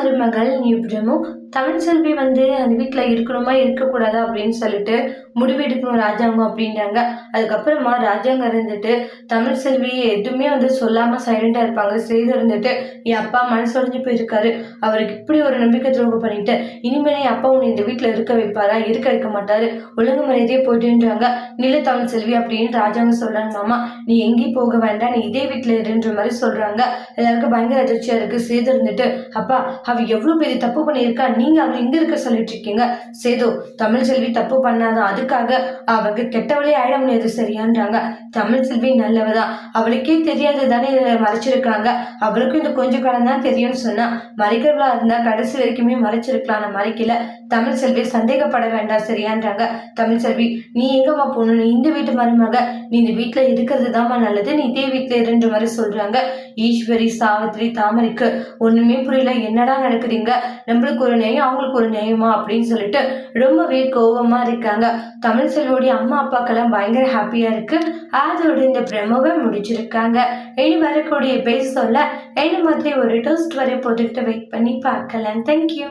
மருமகள் இப்ரமும் தமிழ் செல்வி வந்து அந்த வீட்டில் இருக்கணுமா இருக்கக்கூடாதா அப்படின்னு சொல்லிட்டு முடிவெடுக்கணும் ராஜாங்கம் அப்படின்றாங்க. அதுக்கப்புறமா ராஜாங்கம் இருந்துட்டு தமிழ்செல்வி எதுவுமே வந்து சொல்லாமல் சைலண்டாக இருப்பாங்க. செய்து இருந்துட்டு என் அப்பா மனசொடைஞ்சு போயிருக்காரு. அவருக்கு இப்படி ஒரு நம்பிக்கை துரோகம் பண்ணிட்டு இனிமேல் என் அப்பா உன்னை இந்த வீட்டில் இருக்க வைப்பாரா? இருக்க வைக்க மாட்டாரு. ஒழுங்கு மரியாதையே போயிட்டுன்றாங்க நில தமிழ் செல்வி அப்படின்னு ராஜாங்கம் சொல்றாங்க. மாமா நீ எங்கேயும் போக வேண்டாம். நீ இதே வீட்டில் இருன்ற மாதிரி சொல்றாங்க. எல்லாருக்கும் பயங்கர அதிர்ச்சியாக இருக்குது சேது இருந்துட்டு அப்பா அவ எவ்வளவு பெரிய தப்பு பண்ணியிருக்கா? நீங்க அவளை இங்க இருக்க சொல்லிட்டு இருக்கீங்க. சேது தமிழ் செல்வி தப்பு பண்ணாதான் அதுக்காக அவங்க கெட்டவளே ஆயிட முடியாது சரியான்றாங்க. தமிழ் செல்வி நல்லவதான் அவளுக்கே தெரியாது தானே மறைச்சிருக்காங்க. அவளுக்கும் இந்த கொஞ்ச காலம் தான் தெரியும்னு சொன்னா மறைக்கிறவளா இருந்தா கடைசி வரைக்குமே மறைச்சிருக்கலாம் நான் மறைக்கல. தமிழ் செல்வி சந்தேகப்பட வேண்டாம் சரியான்றாங்க. தமிழ் செல்வி நீ எங்கம்மா போகணும்? நீ இந்த வீட்டு மருமக. நீ இந்த வீட்டுல இருக்கிறது தான்மா நல்லது நீ இதே வீட்டுல இருன்ற மாதிரி சொல்றாங்க. ஈஸ்வரி சாவித்ரி தாமரைக்கு ஒண்ணுமே புரியல. என்னடா நடக்குறீங்க நம்மளுக்கு ஒரு நியாயம் அவங்களுக்கு ஒரு நியாயமா அப்படின்னு சொல்லிட்டு ரொம்பவே கோபமா இருக்காங்க. தமிழ் செல்வோடைய அம்மா அப்பாக்கெல்லாம் பயங்கர ஹாப்பியா இருக்கு. அதோட இந்த பிரமவை முடிச்சிருக்காங்க. இனி வரக்கூடிய பேச சொல்ல என்ன மாதிரி ஒரு டோஸ்ட் வரை போட்டுக்கிட்டு வெயிட் பண்ணி பார்க்கலாம். தேங்க்யூ